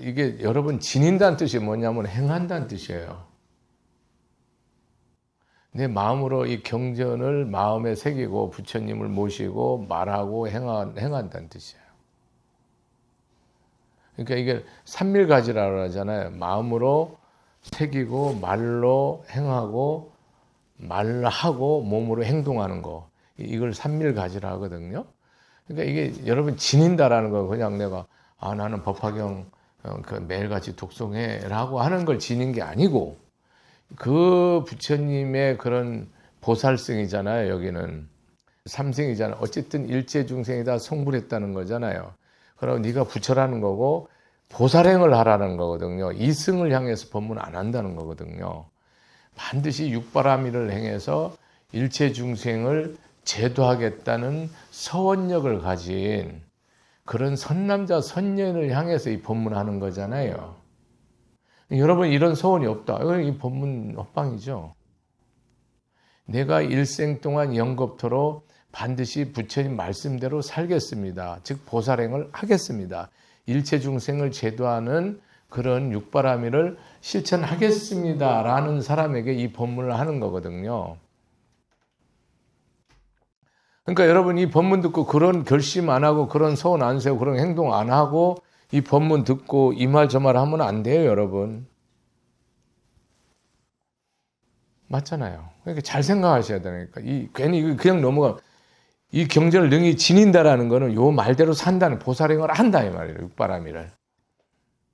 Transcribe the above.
이게 여러분 지닌다는 뜻이 뭐냐면 행한다는 뜻이에요. 내 마음으로 이 경전을 마음에 새기고 부처님을 모시고 말하고 행한, 행한다는 뜻이에요. 그러니까 이게 삼밀가지라고 하잖아요. 마음으로 새기고 말로 행하고 말하고 몸으로 행동하는 거. 이걸 삼밀가지라 하거든요. 그러니까 이게 여러분 지닌다라는 거 그냥 내가 아 나는 법화경 어, 그 매일같이 독송해라고 하는 걸 지닌 게 아니고 그 부처님의 그런 보살성이잖아요. 여기는 삼생이잖아. 어쨌든 일체 중생이다 성불했다는 거잖아요. 그럼 네가 부처라는 거고 보살행을 하라는 거거든요. 이승을 향해서 법문 안 한다는 거거든요. 반드시 육바라밀을 행해서 일체 중생을 제도하겠다는 서원력을 가진 그런 선남자 선녀를 향해서 이 법문하는 거잖아요. 여러분 이런 소원이 없다. 이 법문 헛방이죠. 내가 일생 동안 영겁토로 반드시 부처님 말씀대로 살겠습니다. 즉 보살행을 하겠습니다. 일체 중생을 제도하는 그런 육바라밀을 실천하겠습니다라는 사람에게 이 법문을 하는 거거든요. 그러니까 여러분 이 법문 듣고 그런 결심 안 하고 그런 소원 안 세우고 그런 행동 안 하고 이 법문 듣고 이 말 저 말 하면 안 돼요, 여러분. 맞잖아요. 그러니까 잘 생각하셔야 되니까 이 괜히 그냥 넘어가 이 경전을 능히 지닌다라는 거는 요 말대로 산다는 보살행을 한다 이 말이에요. 육바라밀을.